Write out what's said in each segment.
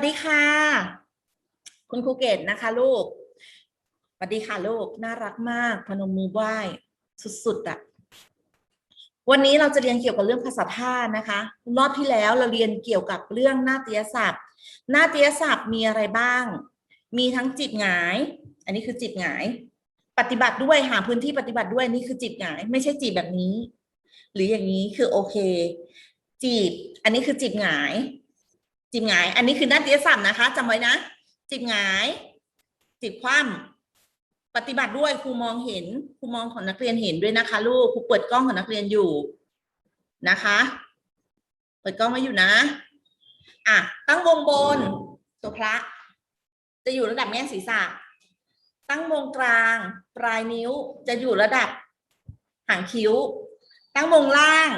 สดีค่ะ คุณครูเกตนะคะลูก สวัสดีค่ะลูก น่ารักมาก พนมมือไหว้สุดๆอะวันนี้เราจะเรียนเกี่ยวกับเรื่องภาษาท่านะคะ รอบที่แล้วเราเรียนเกี่ยวกับเรื่องหน้าฏยศัพท์หน้าฏยศัพท์มีอะไรบ้าง มีทั้งจิบหงาย อันนี้คือจิบหงาย ปฏิบัติด้วยหาพื้นที่ปฏิบัติด้วยนี่คือจีบหงาย ไม่ใช่จีบแบบนี้ หรืออย่างนี้คือโอเค จีบ อันนี้คือจีบหงาย จีบหงาย อันนี้คือนาฏยศัพท์นะคะจำไว้นะจีบหงายจีบคว่ำปฏิบัติด้วยครูมองเห็นครูมองของนักเรียนเห็นด้วยนะคะ ลูกครูเปิดกล้องของนักเรียนอยู่นะคะ เปิดกล้องไว้อยู่นะอะตั้งวงบนตัวพระ จะอยู่ระดับแง่ศีรษะ ตั้งวงกลาง ปลายนิ้วจะอยู่ระดับหางคิ้ว ตั้งวงล่าง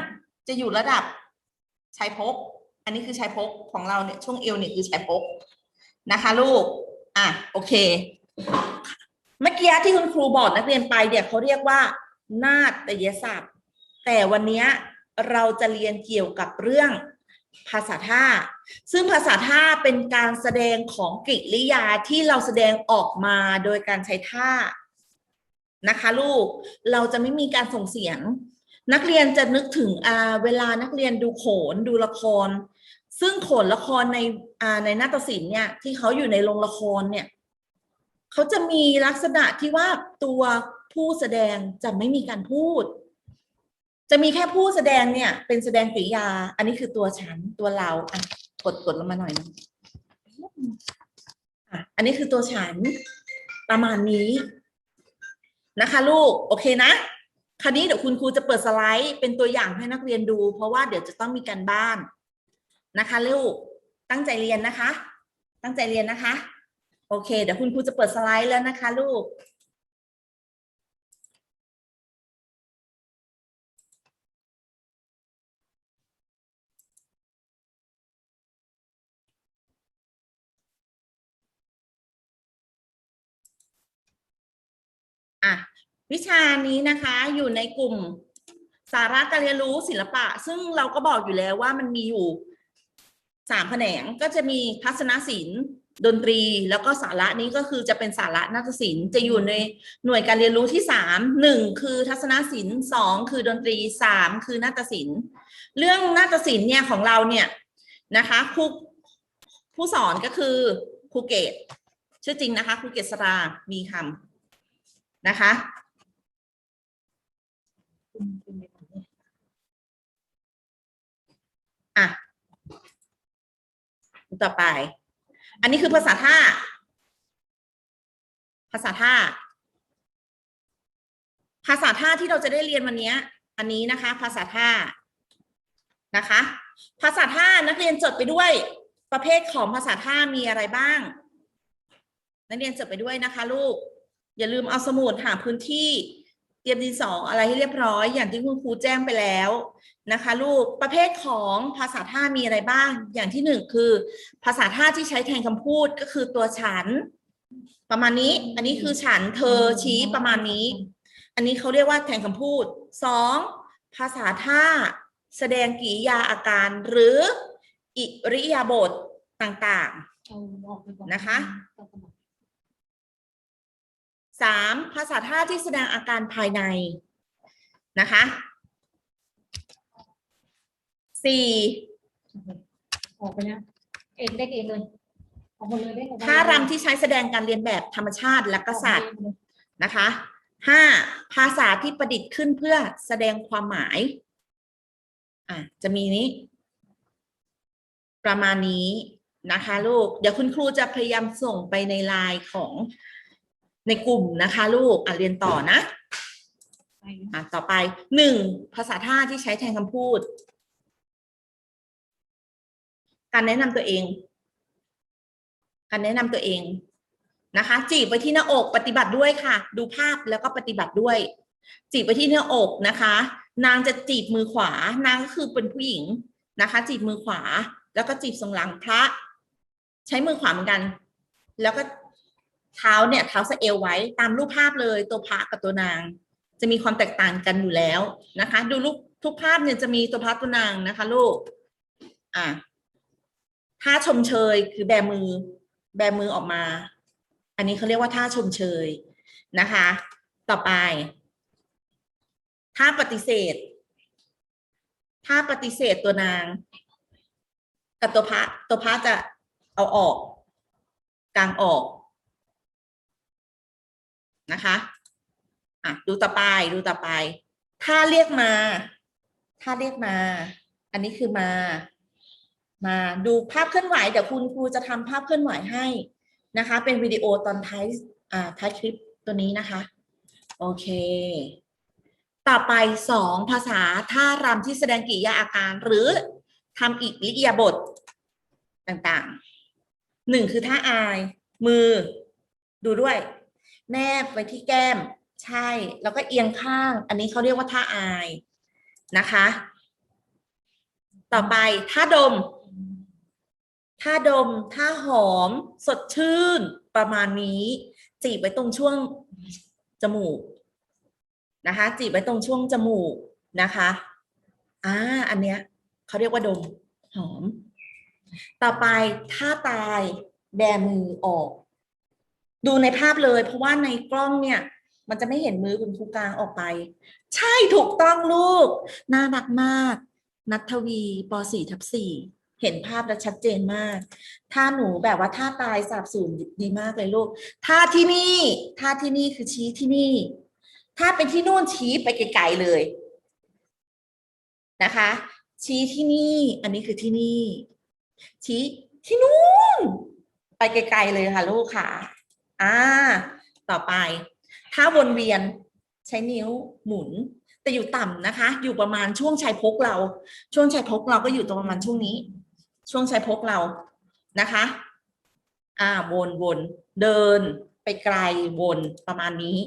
จะอยู่ระดับชายพก อันนี้คือชายพกของเราเนี่ยช่วงเอวเนี่ยคือชายพกนะคะ ลูก อะโอเค เมื่อกี้ที่คุณครูบอกนักเรียนไปเดี๋ยเขาเรียกว่า นาฏยศัพท์ แต่วันนี้เราจะเรียนเกี่ยวกับเรื่องภาษาท่า ซึ่งภาษาท่าเป็นการแสดงของกริยาที่เราแสดงออกมาโดยการใช้ท่านะคะ ลูก เราจะไม่มีการส่งเสียง นักเรียนจะนึกถึงอ่าเวลานักเรียนดูโขนดูละคร ซึ่งโขนละครในอ่าในนาฏศิลป์เนี่ย ที่เขาอยู่ในโรงละครเนี่ยเขาจะมีลักษณะที่ว่าตัวผู้แสดงจะไม่มีการพูด จะมีแค่ผู้แสดงเนี่ย เป็นแสดงกริยา อันนี้คือตัวฉันตัวเราอะกดกดลงมาหน่อยนะอะอันนี้คือตัวฉันประมาณนี้นะคะ ลูกโอเคนะคราวนี้เดี๋ยวคุณครูจะเปิดสไลด์เป็นตัวอย่างให้นักเรียนดู เพราะว่าเดี๋ยวจะต้องมีการบ้าน นะคะลูกตั้งใจเรียนนะคะ ตั้งใจเรียนนะคะ โอเค เดี๋ยวคุณครูจะเปิดสไลด์แล้วนะคะ ลูกอะวิชานี้นะคะอยู่ในกลุ่มสาระการเรียนรู้ศิลปะ ซึ่งเราก็บอกอยู่แล้วว่ามันมีอยู่ สามแขนงก็จะมีทัศนศิลป์ดนตรีแล้วก็สาระนี้ก็คือจะเป็นสาระนาฏศิลป์จะอยู่ในหน่วยการเรียนรู้ที่สามหนึ่งคือทัศนศิลป์สองคือดนตรีสามคือนาฏศิลป์เรื่องนาฏศิลป์เนี่ยของเราเนี่ยนะคะครูผู้สอนก็คือครูเกตชื่อจริงนะคะครูเกษรามีคำนะคะอะ ต่อไป อันนี้คือภาษาท่า ภาษาท่า ภาษาท่าที่เราจะได้เรียนวันนี้อันนี้นะคะ ภาษาท่านะคะ ภาษาท่านักเรียนจดไปด้วย ประเภทของภาษาท่ามีอะไรบ้าง นักเรียนจดไปด้วยนะคะ ลูก อย่าลืมเอาสมุดหาพื้นที่ เตรียมดินสออะไรให้เรียบร้อย อย่างที่คุณครูแจ้งไปแล้วนะคะ ลูกประเภทของภาษาท่ามีอะไรบ้าง อย่างที่หนึ่งคือ ภาษาท่าที่ใช้แทนคำพูดก็คือตัวฉัน ประมาณนี้ อันนี้คือฉันเธอชี้ประมาณนี้ อันนี้เขาเรียกว่าแทนคำพูดสองภาษาท่าแสดงกริยาอาการหรืออิริยาบถต่างๆนะคะ สามภาษาท่าที่แสดงอาการภายในนะคะสี่ออกไปนะเองได้เองเลยออกมาเลยได้ออกมาเลยท่ารำที่ใช้แสดงการเรียนแบบธรรมชาติและกษัตริย์นะคะห้าภาษาที่ประดิษฐ์ขึ้นเพื่อแสดงความหมายอะจะมีนี้ ประมาณนี้นะคะลูก เดี๋ยวคุณครูจะพยายามส่งไปในไลน์ของ ในกลุ่มนะคะลูกอะเรียนต่อนะไปนะอะต่อไปหนึ่งภาษาท่าที่ใช้แทนคำพูด การแนะนำตัวเอง การแนะนำตัวเองนะคะ จีบไปที่หน้าอกปฏิบัติด้วยค่ะ ดูภาพแล้วก็ปฏิบัติด้วย จีบไปที่หน้าอกนะคะ นางจะจีบมือขวา นางก็คือเป็นผู้หญิงนะคะ จีบมือขวา แล้วก็จีบทรงหลังพระ ใช้มือขวาเหมือนกัน แล้วก็ เท้าเนี่ยเท้าสะเอวไว้ตามรูปภาพเลยตัวพระกับตัวนาง จะมีความแตกต่างกันอยู่แล้วนะคะ ดูรูปทุกภาพเนี่ยจะมีตัวพระตัวนางนะคะ ลูก อะท่าชมเชยคือแบมือ แบมือออกมา อันนี้เขาเรียกว่าท่าชมเชยนะคะ ต่อไปท่าปฏิเสธท่าปฏิเสธตัวนางกับตัวพระตัวพระจะเอาออก กลางออก นะคะอะดูต่อไปดูต่อไป ถ้าเรียกมา ถ้าเรียกมา อันนี้คือมา มาดูภาพเคลื่อนไหวเดี๋ยวคุณครูจะทำภาพเคลื่อนไหวให้นะคะ เป็นวิดีโอตอนท้ายอ่าท้ายคลิปตัวนี้นะคะ โอเค ต่อไปสองภาษาท่ารำที่แสดงกิริยาอาการหรือทำอิริยาบถต่างๆหนึ่งคือท่าอาย มือ ดูด้วย แนบไว้ที่แก้ม ใช่ แล้วก็เอียงข้าง อันนี้เขาเรียกว่าท่าอายนะคะ ต่อไปท่าดมท่าดมท่าหอม สดชื่นประมาณนี้ จีบไว้ตรงช่วงจมูกนะคะ จีบไว้ตรงช่วงจมูกนะคะอ่าอันเนี้ยเขาเรียกว่าดมหอม ต่อไปท่าตายแบมือออก ดูในภาพเลย เพราะว่าในกล้องเนี่ย มันจะไม่เห็นมือคุณครูกลางออกไป ใช่ถูกต้องลูก น่ารักมาก นัทวีป .4 ทับ4เห็นภาพแล้วชัดเจนมาก ถ้าหนูแบบว่าท่าตายสาบสูญดีมากเลยลูกท่าที่นี่ท่าที่นี่คือชี้ที่นี่ ถ้าเป็นที่นู่นชี้ไปไกลๆเลยนะคะ ชี้ที่นี่ อันนี้คือที่นี่ ชี้ที่นู่น ไปไกลๆเลยค่ะลูกค่ะ อ่า ต่อไป ถ้าวนเวียนใช้นิ้วหมุน แต่อยู่ต่ำนะคะ อยู่ประมาณช่วงชายพกเรา ช่วงชายพกเราก็อยู่ตรงประมาณช่วงนี้ ช่วงชายพกเรานะคะ อ่าวนวนเดินไปไกลวนประมาณนี้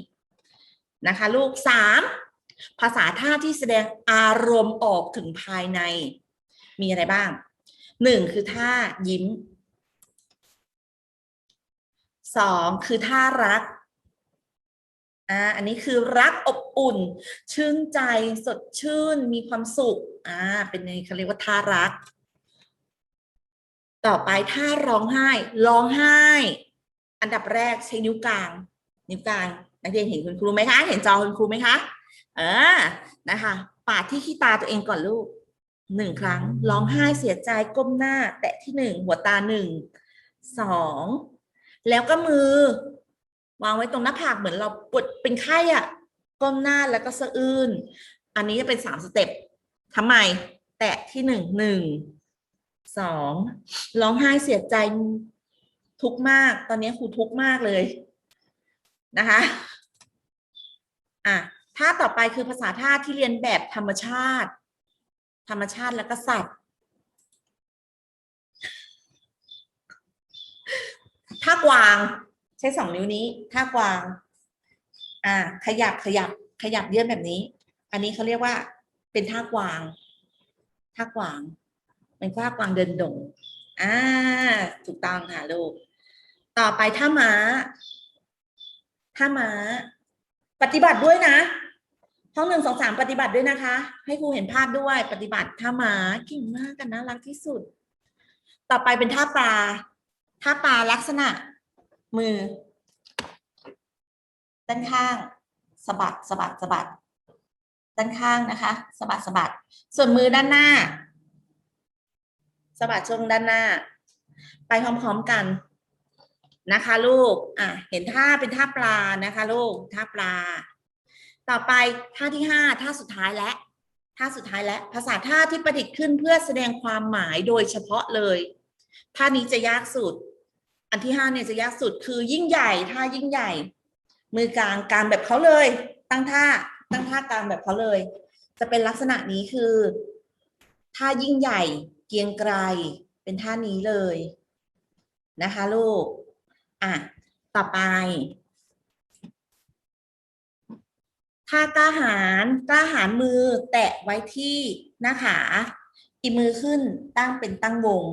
นะคะ ลูกสามภาษาท่าที่แสดงอารมณ์ออกถึงภายใน มีอะไรบ้างหนึ่งคือท่ายิ้ม สองคือท่ารักอ่าอันนี้คือรักอบอุ่น ชื่นใจสดชื่นมีความสุขอ่าเป็นในเขาเรียกว่าท่ารัก ต่อไปท่าร้องไห้ร้องไห้ อันดับแรกใช้นิ้วกลาง นิ้วกลางนักเรียนเห็นคุณครูไหมคะ เห็นจอคุณครูไหมคะเออนะคะปาดที่ขี้ตาตัวเองก่อนลูกหนึ่งครั้งร้องไห้เสียใจก้มหน้า แตะที่หนึ่งหัวตาหนึ่งสอง แล้วก็มือ วางไว้ตรงหน้าผากเหมือนเราปวดเป็นไข้อะก้มหน้าแล้วก็สะอื้นอันนี้จะเป็นสามสเต็ปทำไม แตะที่หนึ่งหนึ่งสองร้องไห้เสียใจทุกมาก ตอนนี้ครูทุกมากเลยนะคะอะท่าต่อไปคือภาษาท่าที่เรียนแบบธรรมชาติ ธรรมชาติแล้วก็สัตว์ ท่ากวาง ใช้สองนิ้วนี้ท่ากวาง อ่า ขยับขยับ ขยับเยื่อนแบบนี้ อันนี้เขาเรียกว่า เป็นท่ากวาง ท่ากวางเป็นท่ากวางเดินดงอ่าถูกต้องค่ะลูก ต่อไปท่าม้าท่าม้า ปฏิบัติด้วยนะห้องหนึ่งสองสามปฏิบัติด้วยนะคะ ให้ครูเห็นภาพด้วยปฏิบัติท่าม้าเก่งมากกันน่ารักที่สุด ต่อไปเป็นท่าปลา ท่าปลาลักษณะมือ ด้านข้างสะบัดสะบัดสะบัด ด้านข้างนะคะสะบัดสะบัด ส่วนมือด้านหน้าสะบัดช่วงด้านหน้า ไปพร้อมๆกันนะคะ ลูก อะ เห็นท่าเป็นท่าปลานะคะ ลูก ท่าปลา ต่อไปท่าที่ห้าท่าสุดท้ายและ ท่าสุดท้ายและ ภาษาท่าที่ประดิษฐ์ขึ้นเพื่อแสดงความหมายโดยเฉพาะเลย ท่านี้จะยากสุด อันที่ห้าเนี่ยจะยากสุดคือยิ่งใหญ่ท่ายิ่งใหญ่ มือกลางกลางแบบเขาเลย ตั้งท่าตั้งท่ากลางแบบเขาเลย จะเป็นลักษณะนี้คือท่ายิ่งใหญ่ เกียงไกรเป็นท่านี้เลยนะคะลูกอะต่อไปท่ากล้าหาญกล้าหาญมือแตะไว้ที่หน้าขาอีมือขึ้นตั้งเป็นตั้งวง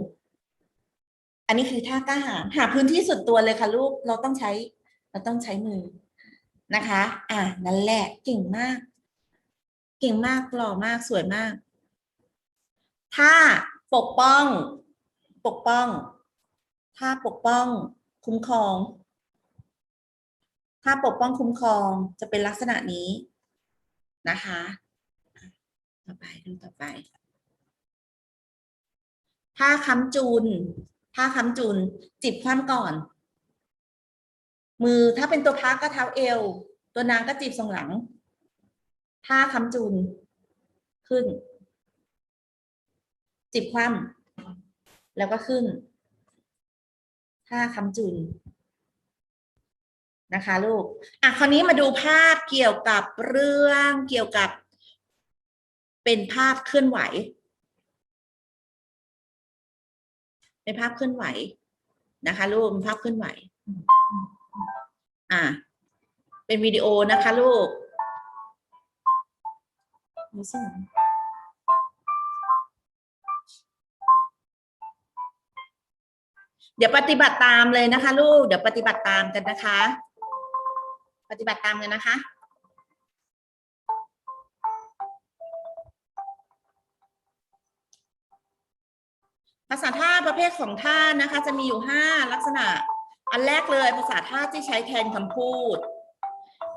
นนี้คือท่ากล้าหาญหาพื้นที่ส่วนตัวเลยค่ะลูกเราต้องใช้ เราต้องใช้มือนะคะ อะนั่นแหละเก่งมาก เก่งมากหล่อมากสวยมาก ถ้าปกป้อง ปกป้อง ถ้าปกป้อง คุ้มครอง ถ้าปกป้องคุ้มครองจะเป็นลักษณะนี้นะคะ ต่อไปดูต่อไป ถ้าค้ำจุน ถ้าค้ำจุน จิบคว่ำก่อน มือถ้าเป็นตัวพักก็เท้าเอว ตัวนางก็จีบทรงหลังถ้าค้ำจุน ขึ้น จิบคว่ำแล้วก็ขึ้นถ้าค้ำจุนนะคะลูก อะ คราวนี้มาดูภาพเกี่ยวกับเรื่องเกี่ยวกับ เป็นภาพเคลื่อนไหว เป็นภาพเคลื่อนไหวนะคะลูกเป็นภาพเคลื่อนไหว อะเป็นวิดีโอนะคะลูกรู้สึกเดี๋ยวปฏิบัติตามเลยนะคะ ลูก เดี๋ยวปฏิบัติตามกันนะคะ ปฏิบัติตามกันนะคะ ภาษาท่าประเภทของท่านะคะ จะมีอยู่ห้าลักษณะ อันแรกเลยภาษาท่าที่ใช้แทนคำพูด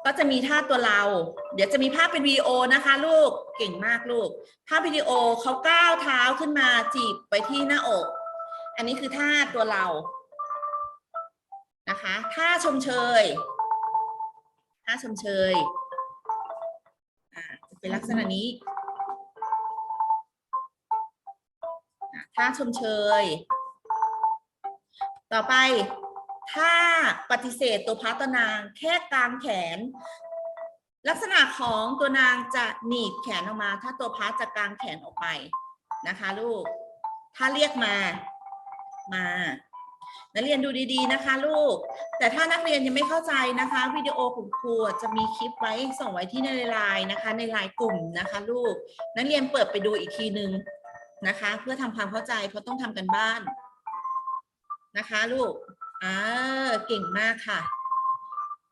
ก็จะมีท่าตัวเรา เดี๋ยวจะมีภาพเป็นวิดีโอนะคะ ลูกเก่งมากลูก ภาพวิดีโอเขาก้าวเท้าขึ้นมาจีบไปที่หน้าอก อันนี้คือท่าตัวเรานะคะท่าชมเชยท่าชมเชยอ่าเป็นลักษณะนี้ อะท่าชมเชย ต่อไป ถ้าปฏิเสธตัวพระตัวนางแค่กลางแขน ลักษณะของตัวนางจะหนีบแขนออกมา ถ้าตัวพระจะกลางแขนออกไปนะคะลูก ถ้าเรียกมา มา นักเรียนดูดีๆนะคะลูก แต่ถ้านักเรียนยังไม่เข้าใจนะคะวิดีโอของครูจะมีคลิปไว้ส่งไว้ที่ในไลน์นะคะ ในไลน์กลุ่มนะคะ ลูก นักเรียนเปิดไปดูอีกทีนึง นะคะ เพื่อทำความเข้าใจเพราะต้องทำกันบ้านนะคะลูกอ่าเก่งมากค่ะ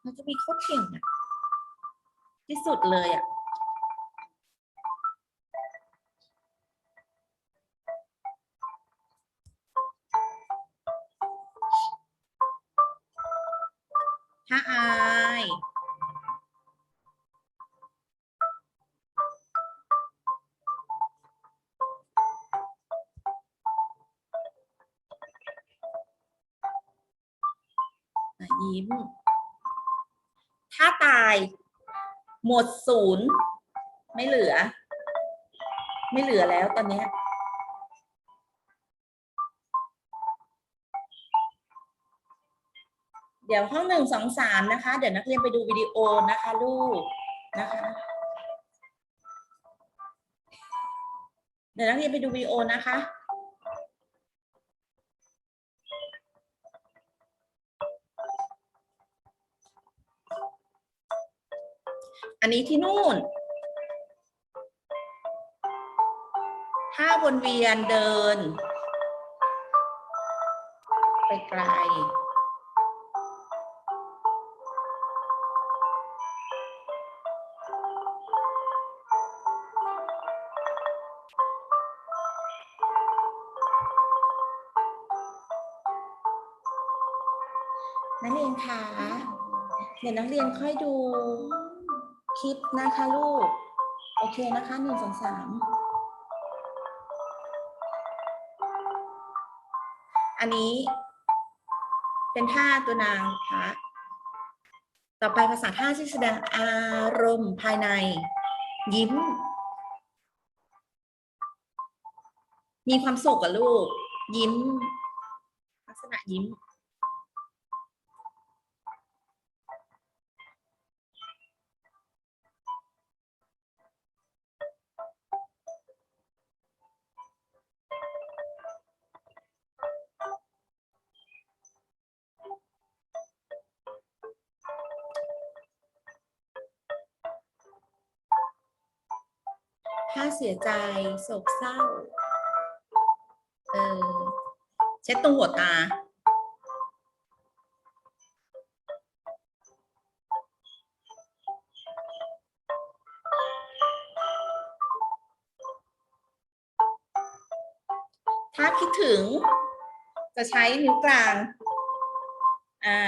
มันจะมีโคตรเก่งอะที่สุดเลยอะ ยิ้ม ถ้าตายหมดศูนย์ไม่เหลือ ไม่เหลือแล้วตอนนี้เดี๋ยวห้องหนึ่งสองสามนะคะ เดี๋ยวนักเรียนไปดูวิดีโอนะคะ ลูกนะคะ เดี๋ยวนักเรียนไปดูวิดีโอนะคะ อันนี้ที่นู่น ถ้าวนเวียนเดิน ไปไกลนักเรียนคะเดี๋ยวนักเรียนค่อยดู คลิปนะคะลูก โอเคนะคะหนึ่งสองสามอันนี้ เป็นท่าตัวนางพระต่อไปภาษาท่าที่แสดงอารมณ์ภายใน ยิ้ม มีความสุขกับลูก ยิ้ม ลักษณะยิ้มาเสียใจโศกเศร้า เออเช็ดตรงหัวตา ถ้าคิดถึง จะใช้นิ้วกลาง อ่า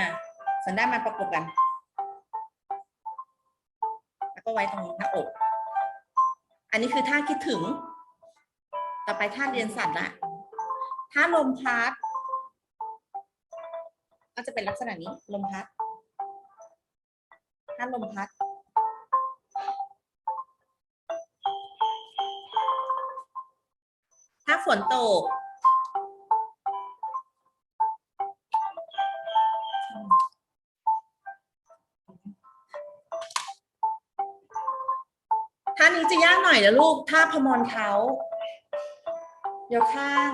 สันด้านมาประกบกัน แล้วก็ไว้ตรงหน้าอก อันนี้คือท่าคิดถึง ต่อไปท่าเรียนสัตว์ละท่าลมพัดก็จะเป็นลักษณะนี้ลมพัดท่าลมพัด ถ้าฝนตก จะยากหน่อนะลูกท่าพมรเขายกข้าง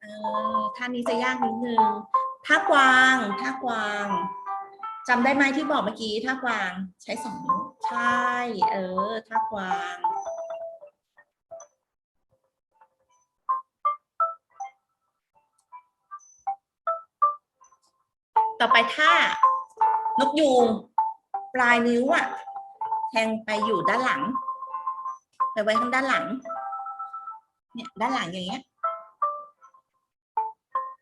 เออท่านี้จะยากนิดนึงท่ากวางท่ากวางจำได้ไหมที่บอกเมื่อกี้ท่ากวางใช้สองนิ้วใช่เออท่ากวางต่อไปท่านกยูงปลายนิ้วอะ แทงไปอยู่ด้านหลัง ไปไว้ข้างด้านหลัง เนี่ยด้านหลังอย่างเงี้ย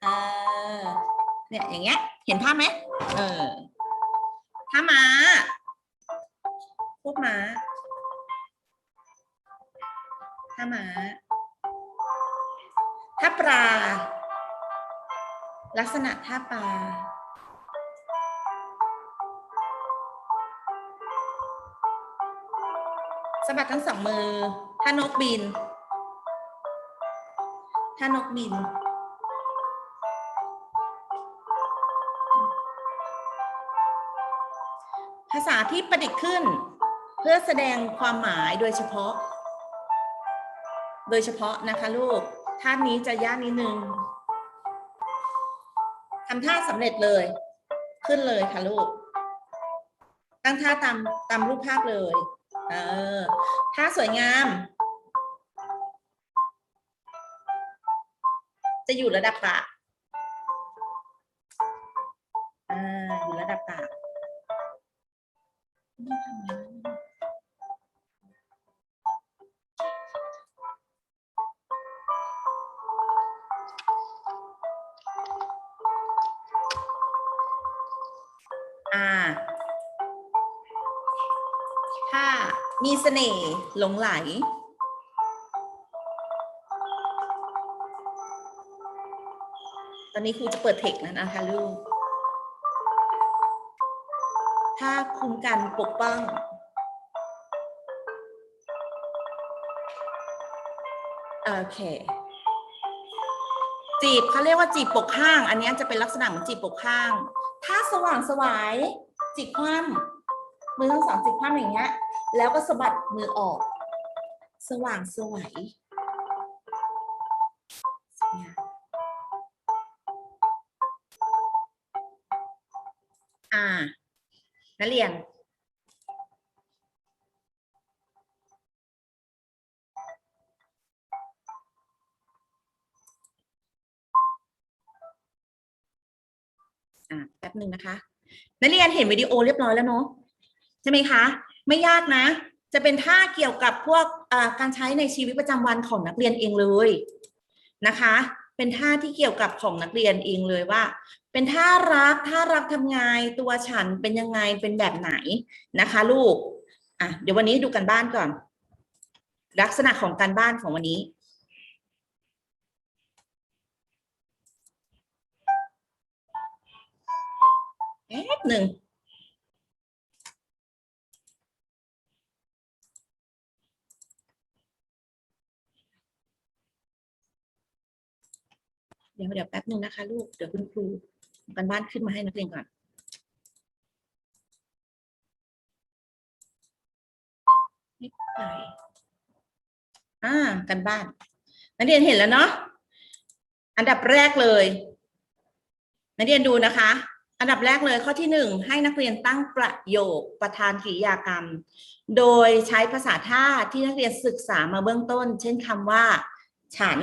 เออเนี่ยอย่างเงี้ย เห็นภาพไหมเออถ้ามาพวกม้าถ้ามาถ้าปลาลักษณะท่าปลา สะบัดทั้งสองมือ ถ้านกบิน ถ้านกบิน ภาษาที่ประดิษฐ์ขึ้น เพื่อแสดงความหมายโดยเฉพาะ โดยเฉพาะนะคะลูก ท่านนี้จะยากนิดนึงทำท่าสำเร็จเลย ขึ้นเลยค่ะลูก ตั้งท่าตามตามรูปภาพเลย เออท่าสวยงาม จะอยู่ระดับปากอ่าอยู่ระดับปากอ่า มีเสน่ห์หลงไหล ตอนนี้ครูจะเปิดเทคแล้วนะคะลูก ถ้าคุ้มกันปกป้อง โอเค จีบเขาเรียกว่าจีบปกข้าง อันนี้จะเป็นลักษณะเหมือนจีบปกข้าง ถ้าสว่างสวายจีบคว่ำมือทั้งสองจีบคว่ำอย่างเงี้ย แล้วก็สะบัดมือออก สว่างสวยอ่านักเรียนอ่าแป๊บหนึ่งนะคะ นักเรียนเห็นวิดีโอเรียบร้อยแล้วเนาะใช่ไหมคะ ไม่ยากนะ จะเป็นท่าเกี่ยวกับพวกการใช้ในชีวิตประจำวันของนักเรียนเองเลยนะคะ เป็นท่าที่เกี่ยวกับของนักเรียนเองเลยว่า เป็นท่ารักท่ารักทำไงตัวฉันเป็นยังไงเป็นแบบไหนนะคะ ลูกอะเดี๋ยววันนี้ดูกันบ้านก่อน ลักษณะของการบ้านของวันนี้แป๊บหนึ่ง เดี๋ยวเดี๋ยวแป๊บหนึ่งนะคะ ลูก เดี๋ยวคุณครูเอากันบ้านขึ้นมาให้นักเรียนก่อนไม่ไปอ่า กันบ้าน นักเรียนเห็นแล้วเนาะ อันดับแรกเลย นักเรียนดูนะคะ อันดับแรกเลยข้อที่หนึ่งให้นักเรียนตั้งประโยคประธานกริยากรรม โดยใช้ภาษาท่าที่นักเรียนศึกษามาเบื้องต้น เช่นคำว่า ฉัน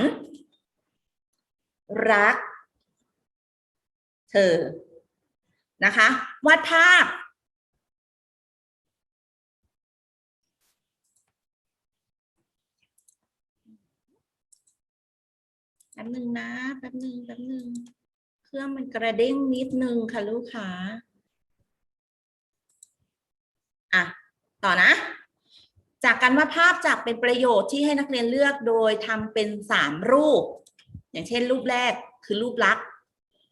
รัก เธอ นะคะวาดภาพป๊บหนึ่งนะแป๊บหนึ่งแป๊บหนึ่งเครื่องมันกระเด้งนิดนึงค่ะลูกค้าอะต่อนะ จากการวาดภาพจากเป็นประโยชน์ที่ให้นักเรียนเลือกโดยทำเป็นสามรูป อย่างเช่น รูปแรกคือรูปลักษณ์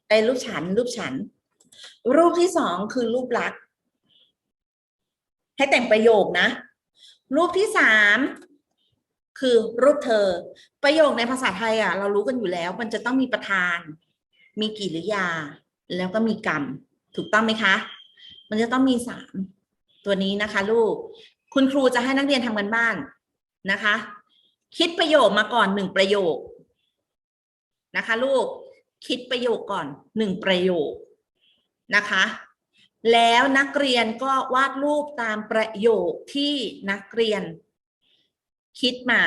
ไอ้รูปฉัน รูปฉัน รูปที่สองคือรูปลักษณ์ให้แต่งประโยคนะ รูปที่สามคือรูปเธอ ประโยคในภาษาไทยอะ เรารู้กันอยู่แล้ว มันจะต้องมีประธาน มีกิริยา แล้วก็มีกรรม ถูกต้องไหมคะ มันจะต้องมีสามตัวนี้นะคะ ลูก คุณครูจะให้นักเรียนทำกันบ้านนะคะ คิดประโยคมาก่อนหนึ่งประโยค นะคะ ลูกคิดประโยคก่อนหนึ่งประโยคนะคะ แล้วนักเรียนก็วาดรูปตามประโยคที่นักเรียน คิดมา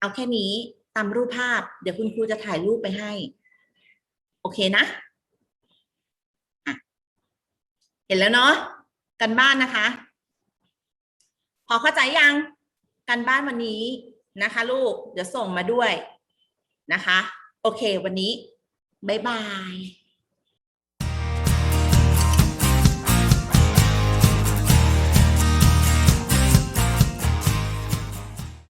เอาแค่นี้ตามรูปภาพ เดี๋ยวคุณครูจะถ่ายรูปไปให้ โอเคนะะเห็นแล้วเนาะกันบ้านนะคะ พอเข้าใจยังกันบ้านวันนี้นะคะ ลูกเดี๋ยวส่งมาด้วย นะคะ โอเค วันนี้ บ๊ายบาย